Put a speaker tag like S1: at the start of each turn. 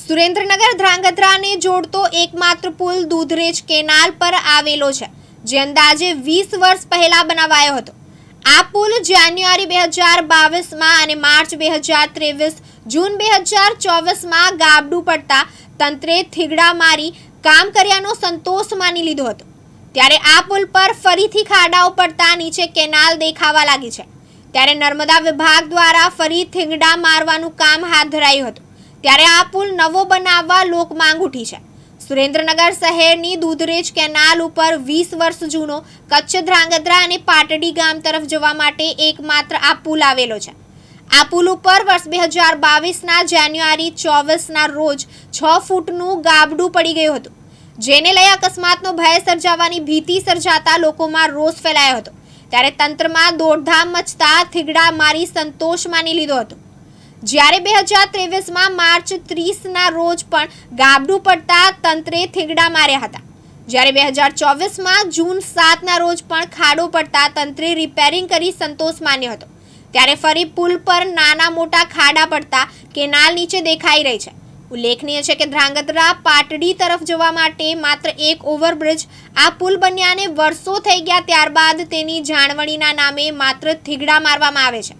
S1: સુરેન્દ્રનગર ધ્રાંગધ્રાને જોડતો એકમાત્ર પુલ દૂધરેજ કેનાલ પર આવેલો છે, જે અંદાજે વીસ વર્ષ પહેલા બનાવાયો હતો. આ પુલ જાન્યુઆરી બે હજાર બાવીસમાં અને માર્ચ બે હજાર ત્રેવીસ, જૂન બે હજાર ચોવીસમાં ગાબડું પડતા તંત્રે થીગડા મારી કામ કર્યાનો સંતોષ માની લીધો હતો. ત્યારે આ પુલ પર ફરીથી ખાડાઓ પડતા નીચે કેનાલ દેખાવા લાગી છે. ત્યારે નર્મદા વિભાગ દ્વારા ફરી થીંગડા મારવાનું કામ હાથ ધરાયું હતું. ત્યારે આ પુલ નવો બનાવવા લોક માંગ ઉઠી છે. સુરેન્દ્રનગર શહેરની દૂધરેજ કેનાલ ઉપર વીસ વર્ષ જૂનો કચ્છ ધ્રાંગધ્રા અને પાટડી ગામ તરફ જવા માટે એકમાત્ર આ પુલ આવેલો છે. આ પુલ ઉપર વર્ષ બે હજાર બાવીસના જાન્યુઆરી ચોવીસના રોજ છ ફૂટનું ગાબડું પડી ગયું હતું. જેને લઈ અકસ્માતનો ભય સર્જાવાની ભીતિ સર્જાતા લોકોમાં રોષ ફેલાયો હતો. ત્યારે તંત્રમાં દોડધામ મચતા થીગડા મારી સંતોષ માની લીધો હતો. જ્યારે બે હજાર ત્રેવીસમાં માર્ચ ત્રીસના રોજ પણ ગાબડું પડતા તંત્રે થીગડા માર્યા હતા. જ્યારે બે હજાર ચોવીસમાં જૂન સાતના રોજ પણ ખાડો પડતા તંત્રે રિપેરિંગ કરી સંતોષ માન્યો હતો. ત્યારે ફરી પુલ પર નાના મોટા ખાડા પડતા કેનાલ નીચે દેખાઈ રહી છે. ઉલ્લેખનીય છે કે ધ્રાંગધ્રા પાટડી તરફ જવા માટે માત્ર એક ઓવરબ્રિજ આ પુલ બન્યાને વર્ષો થઈ ગયા ત્યારબાદ તેની જાળવણીના નામે માત્ર થીગડા મારવામાં આવે છે.